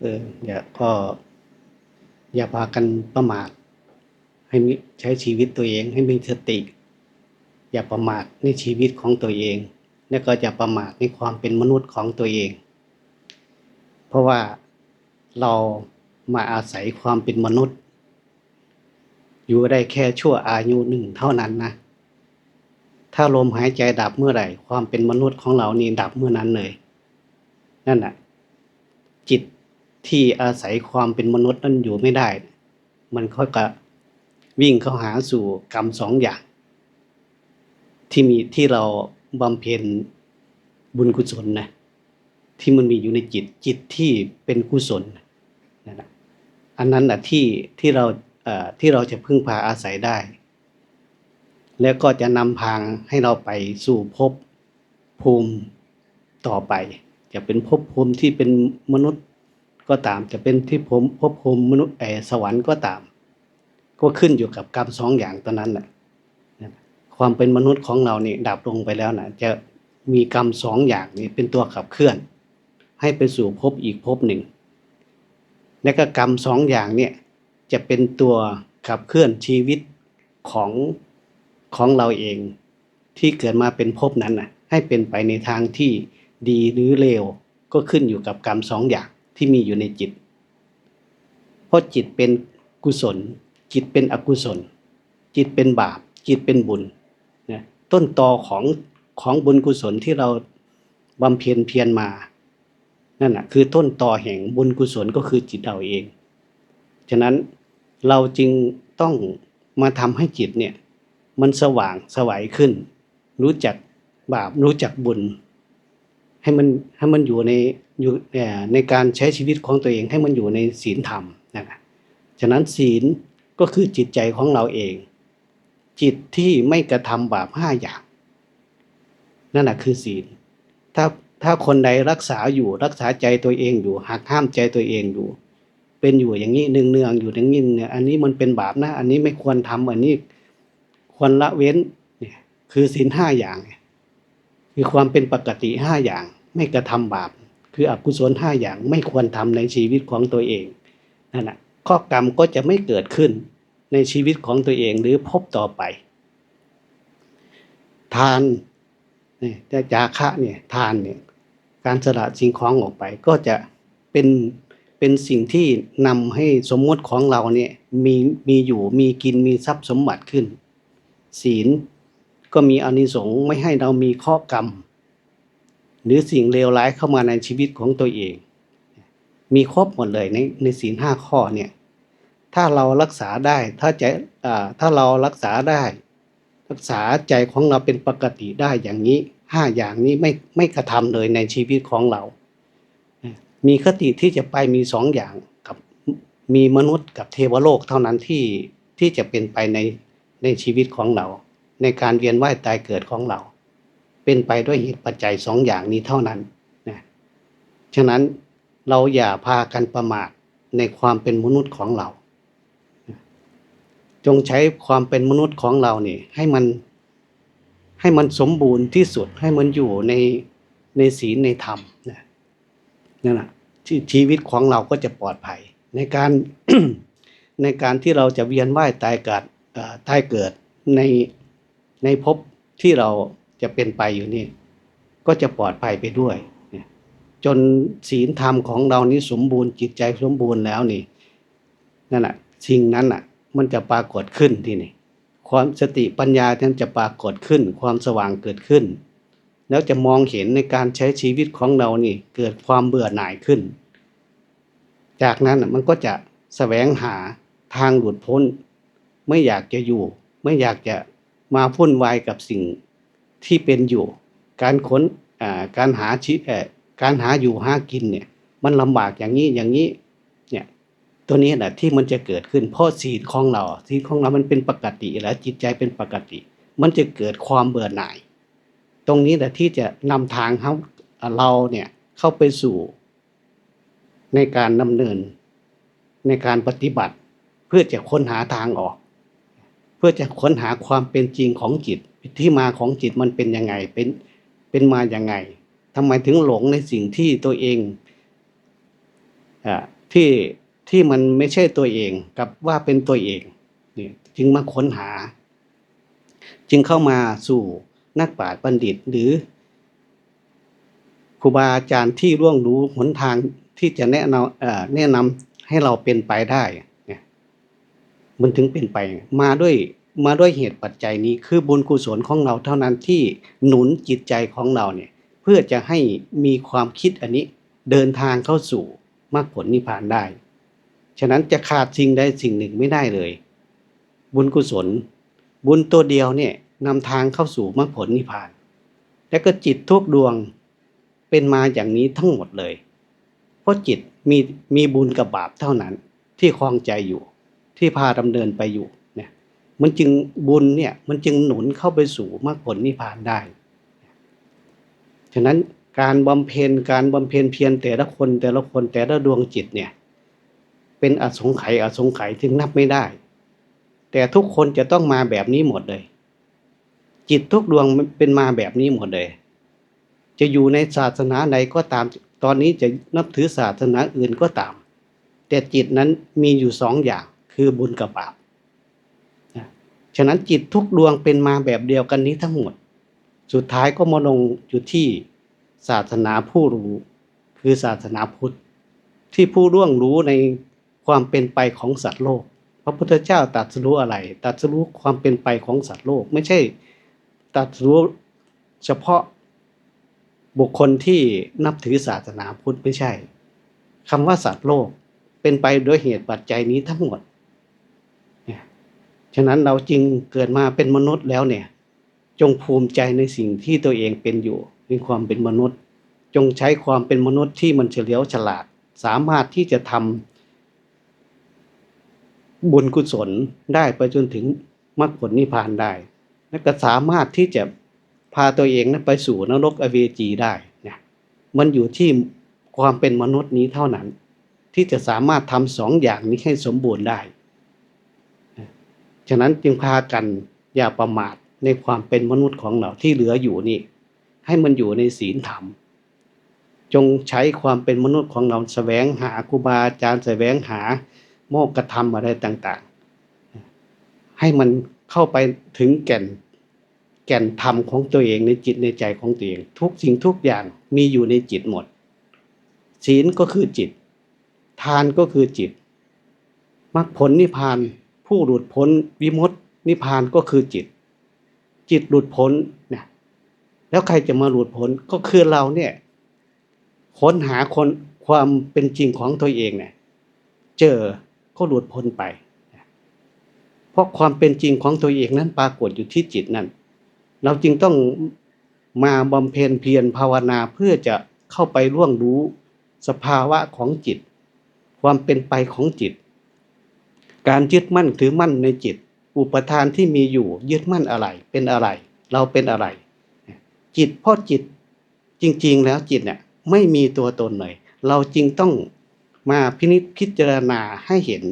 เอออย่าก็อย่าพากันประมาท ให้ใช้ชีวิตตัวเองให้มีสติ อย่าประมาทในชีวิตของตัวเอง และก็อย่าประมาทในความเป็นมนุษย์ของตัวเอง เพราะว่าเรามาอาศัยความเป็นมนุษย์ อยู่ได้แค่ชั่วอายุหนึ่งเท่านั้นนะ ถ้าลมหายใจดับเมื่อไหร่ ความเป็นมนุษย์ของเรานี่ดับเมื่อนั้นเลย นั่นน่ะจิต ที่อาศัยความเป็นมนุษย์นั้นอยู่ไม่ได้ มันก็จะวิ่งเข้าหาสู่กรรมสองอย่าง ที่มีที่เราบำเพ็ญบุญกุศลนะที่มันมีอยู่ในจิตจิตที่เป็นกุศลนั่นแหละอันนั้นน่ะที่ที่เราที่เราจะพึ่งพาอาศัยได้ แล้วก็จะนำพางให้เราไปสู่ภพภูมิต่อไป จะเป็นภพภูมิที่เป็นมนุษย์ ก็ตามจะเป็นที่ผมภพภูมิมนุษย์เอสวรรค์ก็ตาม ก็ขึ้นอยู่กับกรรมสองอย่างตัวนั้นแหละนะความเป็นมนุษย์ของเราเนี่ยดับลงไปแล้วนะจะมีกรรมสองอย่างนี้เป็นตัวขับเคลื่อน ให้ไปสู่ภพอีกภพหนึ่งและก็กรรมสองอย่างเนี่ยจะเป็นตัวขับเคลื่อนชีวิตของของเราเอง ที่เกิดมาเป็นภพนั้นนะให้เป็นไปในทางที่ดีหรือเลวก็ขึ้นอยู่กับกรรมสองอย่าง ที่มีอยู่ในจิต เพราะจิตเป็นกุศล จิตเป็นอกุศล จิตเป็นบาป จิตเป็นบุญนะต้นตอของของบุญกุศลที่เราบำเพ็ญเพียรมานั่นนะคือต้นตอแห่งบุญกุศลก็คือจิตเราเอง ฉะนั้นเราจึงต้องมาทำให้จิตเนี่ยมันสว่างสวัยขึ้น รู้จักบาปรู้จักบุญ ให้มันให้มันอยู่ใน อยู่ในการใช้ชีวิตของตัวเองให้มันอยู่ในศีลธรรมนะครับฉะนั้นศีลก็คือจิตใจของเราเอง จิตที่ไม่กระทำบาปห้าอย่าง นั่นแหะคือศีล ถ้าถ้าคนใดรักษาอยู่รักษาใจตัวเองอยู่หักห้ามใจตัวเองอยู่ เป็นอยู่อย่างนี้เนืองๆอยู่อย่างนี้เนี่ยอันนี้มันเป็นบาปนะ อันนี้ไม่ควรทำอันนี้ควรละเว้นเนี่ยคือศีลห้าอย่าง คือความเป็นปกติห้าอย่าง ไม่กระทำบาป คืออกุศลห้าอย่างไม่ควรทำในชีวิตของตัวเองนั่นแหละข้อกรรมก็จะไม่เกิดขึ้นในชีวิตของตัวเองหรือพบต่อไป ทานเนี่ยจะจาคะเนี่ยทานเนี่ยการสละสิ่งของออกไปก็จะเป็นเป็นสิ่งที่นำให้สมมติของเราเนี่ยมีมีอยู่มีกินมีทรัพย์สมบัติขึ้น ศีลก็มีอนิสงส์ไม่ให้เรามีข้อกรรม หรือสิ่งเลวร้ายเข้ามาในชีวิตของตัวเอง มีครบหมดเลยในในศีลห้าข้อเนี่ยถ้าเรารักษาได้ถ้าใจถ้าเรารักษาได้ รักษาใจของเราเป็นปกติได้อย่างนี้ห้าอย่างนี้ไม่ไม่กระทำเลยในชีวิตของเรา มีคติที่จะไปมีสองอย่างกับมีมนุษย์กับเทวโลกเท่านั้นที่ที่จะเป็นไปในในชีวิตของเรา ในการเวียนว่ายตายเกิดของเรา เป็นไปด้วยเหตุปัจจัยสองอย่างนี้เท่านั้นนะฉะนั้นเราอย่าพากันประมาทในความเป็นมนุษย์ของเรา จงใช้ความเป็นมนุษย์ของเราเนี่ยให้มันให้มันสมบูรณ์ที่สุดให้มันอยู่ในในศีลในธรรมนะนั่นแหละชีวิตของเราก็จะปลอดภัย ในการในการที่เราจะเวียนว่ายตายเกิดอ่อตายเกิดในในภพที่เรา จะเป็นไปอยู่นี่ ก็จะปลอดภัยไปด้วยจนศีลธรรมของเรานี้สมบูรณ์จิตใจสมบูรณ์แล้วนี่นั่นแหะสิ่งนั้นอะ มันจะปรากฏขึ้นที่นี่ ความสติปัญญาท่านจะปรากฏขึ้น ความสว่างเกิดขึ้น แล้วจะมองเห็นในการใช้ชีวิตของเรานี่ เกิดความเบื่อหน่ายขึ้น จากนั้นน่ะมันก็จะแสวงหาทางหลุดพ้น ไม่อยากจะอยู่ ไม่อยากจะมาพุ่นวายกับสิ่ง ที่เป็นอยู่ การค้นการหาชีเอ่การหาอยู่หากินเนี่ยมันลำบากอย่างนี้อย่างนี้เนี่ยตัวนี้แหละที่มันจะเกิดขึ้นเพราะศีลของเราศีลของเรามันเป็นปกติแล้วจิตใจเป็นปกติ มันจะเกิดความเบื่อหน่าย ตรงนี้แหละที่จะนำทางเขาเราเนี่ยเข้าไปสู่ในการดำเนินในการปฏิบัติ เพื่อจะค้นหาทางออก เพื่อจะค้นหาความเป็นจริงของจิต ที่มาของจิตมันเป็นยังไงเป็นเป็นมาอย่างไงทำไมถึงหลงในสิ่งที่ตัวเองอ่าที่ที่มันไม่ใช่ตัวเองกับว่าเป็นตัวเองนี่จึงมาค้นหา จึงเข้ามาสู่นักปราชญ์บัณฑิตหรือครูบาอาจารย์ที่ร่วงรู้หนทางที่จะแนะนำแนะนำให้เราเป็นไปได้ เนี่ย มันถึงเป็นไปมาด้วย มาด้วยเหตุปัจจัยนี้คือบุญกุศลของเราเท่านั้นที่หนุนจิตใจของเราเนี่ยเพื่อจะให้มีความคิดอันนี้เดินทางเข้าสู่มรรคผลนิพพานได้ ฉะนั้นจะขาดสิ่งใดสิ่งหนึ่งไม่ได้เลย บุญกุศล บุญตัวเดียวเนี่ยนำทางเข้าสู่มรรคผลนิพพาน และก็จิตทุกดวงเป็นมาอย่างนี้ทั้งหมดเลย เพราะจิตมีมีบุญกับบาปเท่านั้นที่คลองใจอยู่ที่พาดำเนินไปอยู่ มันจึงบุญเนี่ยมันจึงหนุนเข้าไปสู่มรรคผลนิพพานได้ ฉะนั้นการบำเพ็ญการบำเพ็ญเพียรแต่ละคนแต่ละคนแต่ละดวงจิตเนี่ยเป็นอสงไขยอสงไขยที่นับไม่ได้ แต่ทุกคนจะต้องมาแบบนี้หมดเลย จิตทุกดวงเป็นมาแบบนี้หมดเลย จะอยู่ในศาสนาใดก็ตามตอนนี้จะนับถือศาสนาอื่นก็ตาม แต่จิตนั้นมีอยู่สองอย่างคือบุญกับบาป ฉะนั้นจิตทุกดวงเป็นมาแบบเดียวกันนี้ทั้งหมด สุดท้ายก็มาลงอยู่ที่ศาสนาผู้รู้ คือศาสนาพุทธ ที่ผู้ร่วงรู้ในความเป็นไปของสัตว์โลก พระพุทธเจ้าตรัสรู้อะไรตรัสรู้ความเป็นไปของสัตว์โลก ไม่ใช่ตรัสรู้เฉพาะบุคคลที่นับถือศาสนาพุทธไม่ใช่คำว่าสัตว์โลกเป็นไปด้วยเหตุปัจจัยนี้ทั้งหมด ฉะนั้นเราจึงเกิดมาเป็นมนุษย์แล้วเนี่ย จงภูมิใจในสิ่งที่ตัวเองเป็นอยู่ในความเป็นมนุษย์ จงใช้ความเป็นมนุษย์ที่มันเฉลียวฉลาด สามารถที่จะทำบุญกุศลได้ไปจนถึงมรรคผลนิพพานได้และก็สามารถที่จะพาตัวเองนั้นไปสู่นรกอเวจีได้เนี่ยมันอยู่ที่ความเป็นมนุษย์นี้เท่านั้น ที่จะสามารถทำสองอย่างนี้ให้สมบูรณ์ได้ ฉะนั้นจึงพากันอย่าประมาทในความเป็นมนุษย์ของเราที่เหลืออยู่นี่ ให้มันอยู่ในศีลธรรม จงใช้ความเป็นมนุษย์ของเราแสวงหาครูบาอาจารย์แสวงหาโมกขธรรมอะไรต่างๆ ให้มันเข้าไปถึงแก่นแก่นธรรมของตัวเองในจิตในใจของตัวเอง ทุกสิ่งทุกอย่างมีอยู่ในจิตหมด ศีลก็คือจิต ทานก็คือจิตมรรคผลนิพพาน ผู้หลุดพ้นวิมุตตินิพพานก็คือจิต จิตหลุดพ้นเนี่ยแล้วใครจะมาหลุดพ้นก็คือเราเนี่ยค้นหาคนความเป็นจริงของตัวเองเนี่ยเจอก็หลุดพ้นไป เพราะความเป็นจริงของตัวเองนั้นปรากฏอยู่ที่จิตนั้นเราจึงต้องมาบำเพ็ญเพียรภาวนาเพื่อจะเข้าไปร่วงรู้สภาวะของจิต ความเป็นไปของจิต การยึดมั่นถือมั่นในจิต อุปทานที่มีอยู่ยึดมั่นอะไรเป็นอะไร เราเป็นอะไร จิตเพราะจิตจริง ๆ แล้วจิตเนี่ยไม่มีตัวตนเลย เราจึงต้องมาพินิจพิจารณาให้เห็น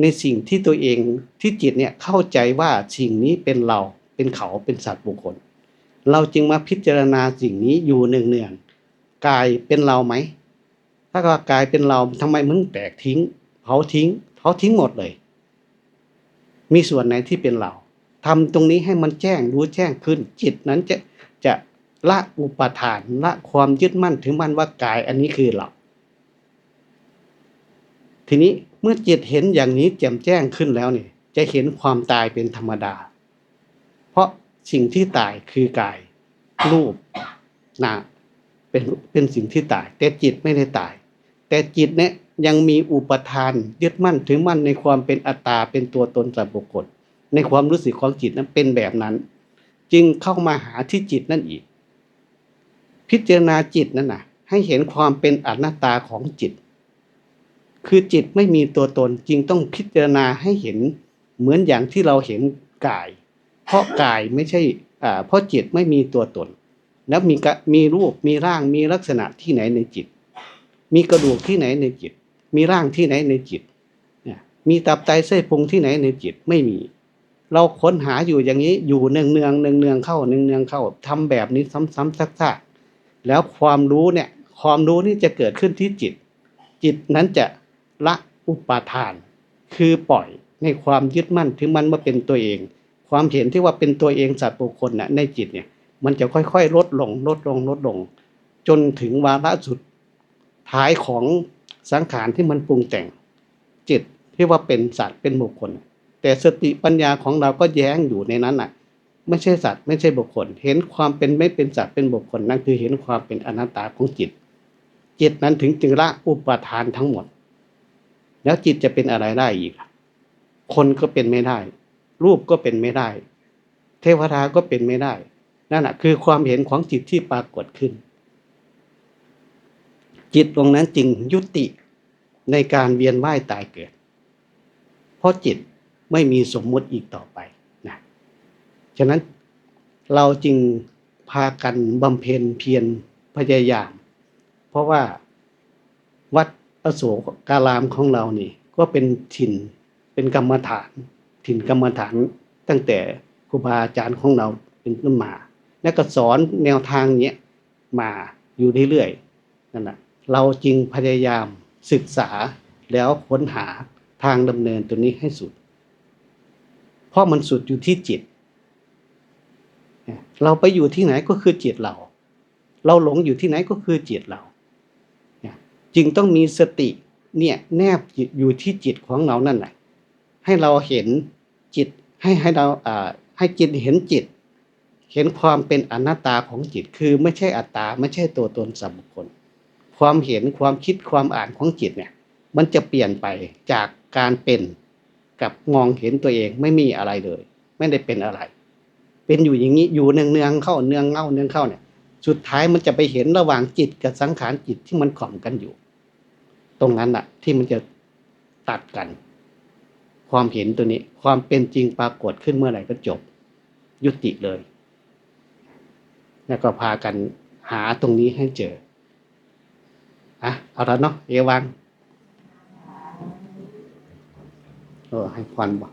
ในสิ่งที่ตัวเองที่จิตเนี่ยเข้าใจว่าสิ่งนี้เป็นเราเป็นเขาเป็นสัตว์บุคคล เราจึงมาพิจารณาสิ่งนี้อยู่เนืองๆกายเป็นเราไหม ถ้ากายเป็นเราทำไมมึงแตกทิ้งเผาทิ้งเผาทิ้งหมดเลย มีส่วนไหนที่เป็นเราทำตรงนี้ให้มันแจ้งรู้แจ้งขึ้นจิตนั้นจะจะละอุปทานละความยึดมั่นถือมั่นว่ากายอันนี้คือเรา ทีนี้เมื่อจิตเห็นอย่างนี้แจ่มแจ้งขึ้นแล้วเนี่ยจะเห็นความตายเป็นธรรมดา เพราะสิ่งที่ตายคือกายรูปนะเป็นเป็นสิ่งที่ตาย แต่จิตไม่ได้ตาย แต่จิตเนี่ยยังมีอุปทานยึดมั่นถือมั่นในความเป็นอัตตาเป็นตัวตนสัตว์บุคคลในความรู้สึกของจิตนั้นเป็นแบบนั้น จึงเข้ามาหาที่จิตนั่นอีก พิจารณาจิตนั่นนะให้เห็นความเป็นอนัตตาของจิต คือจิตไม่มีตัวตนจึงต้องพิจารณาให้เห็นเหมือนอย่างที่เราเห็นกาย เพราะกายไม่ใช่อ่าเพราะจิตไม่มีตัวตน แล้วมีกะมีรูปมีร่างมีลักษณะที่ไหนในจิต มีกระดูกที่ไหนในจิต มีร่างที่ไหนในจิตเนี่ยมีตับไตไส้นพุงที่ไหนในจิตไม่มี เราค้นหาอยู่อย่างนี้อยู่เนืองเนืองเนืองเนืองเข้าเนืองเนืองเข้าทำแบบนี้ซ้ำๆซักๆแล้วความรู้เนี่ยความรู้นี่จะเกิดขึ้นที่จิต จิตนั้นจะละอุปาทาน คือปล่อยในความยึดมั่นถือมันมาเป็นตัวเอง ความเห็นที่ว่าเป็นตัวเองสัตว์บุคคลน่ะในจิตเนี่ย มันจะค่อยๆ ลดลงลดลงลดลง จนถึงวาระสุด ท้ายของสังขารที่มันปรุงแต่งจิตที่ว่าเป็นสัตว์เป็นบุคคล แต่สติปัญญาของเราก็แย้งอยู่ในนั้นน่ะ ไม่ใช่สัตว์ไม่ใช่บุคคล เห็นความเป็นไม่เป็นสัตว์เป็นบุคคลนั่นคือเห็นความเป็นอนัตตาของจิต จิตนั้นถึงจึงละอุปาทานทั้งหมด แล้วจิตจะเป็นอะไรได้อีกล่ะคนก็เป็นไม่ได้ รูปก็เป็นไม่ได้ เทวดาก็เป็นไม่ได้นั่นแหะคือความเห็นของจิตที่ปรากฏขึ้น จิตตรงนั้นจึงยุติในการเวียนว่ายตายเกิด เพราะจิตไม่มีสมมุติอีกต่อไปนะฉะนั้นเราจึงพากันบำเพ็ญเพียรพยายาม เพราะว่าวัดอโศการามของเรานี่ ก็เป็นถิ่นเป็นกรรมฐาน ถิ่นกรรมฐานตั้งแต่ครูบาอาจารย์ของเราเป็นต้นมา และก็สอนแนวทางเนี้ยมาอยู่เรื่อยๆนั่นแหละ เราจึงพยายามศึกษาแล้วค้นหาทางดำเนินตัวนี้ให้สุด เพราะมันสุดอยู่ที่จิต เราไปอยู่ที่ไหนก็คือจิตเรา เราหลงอยู่ที่ไหนก็คือจิตเรา จึงต้องมีสติเนี่ยแนบอยู่ที่จิตของเรานั่นแหละ ให้เราเห็นจิตให้ให้เราให้จิตเห็นจิต เห็นความเป็นอนัตตาของจิตคือไม่ใช่อัตตาไม่ใช่ตัวตนสัมบุคคล ความเห็นความคิดความอ่านของจิตเนี่ย มันจะเปลี่ยนไปจากการเป็นกับมองเห็นตัวเองไม่มีอะไรเลย ไม่ได้เป็นอะไร เป็นอยู่อย่างนี้อยู่เนืองเนืองๆเข้าเนืองเง่าเนืองเข้าเนี่ย สุดท้ายมันจะไปเห็นระหว่างจิตกับสังขารจิตที่มันข่อมกันอยู่ ตรงนั้นน่ะที่มันจะตัดกัน ความเห็นตัวนี้ ความเป็นจริงปรากฏขึ้นเมื่อไหร่ก็จบ ยุติเลย แล้วก็พากันหาตรงนี้ให้เจอ อะเอาละเนาะเอวังเออให้ควันบ่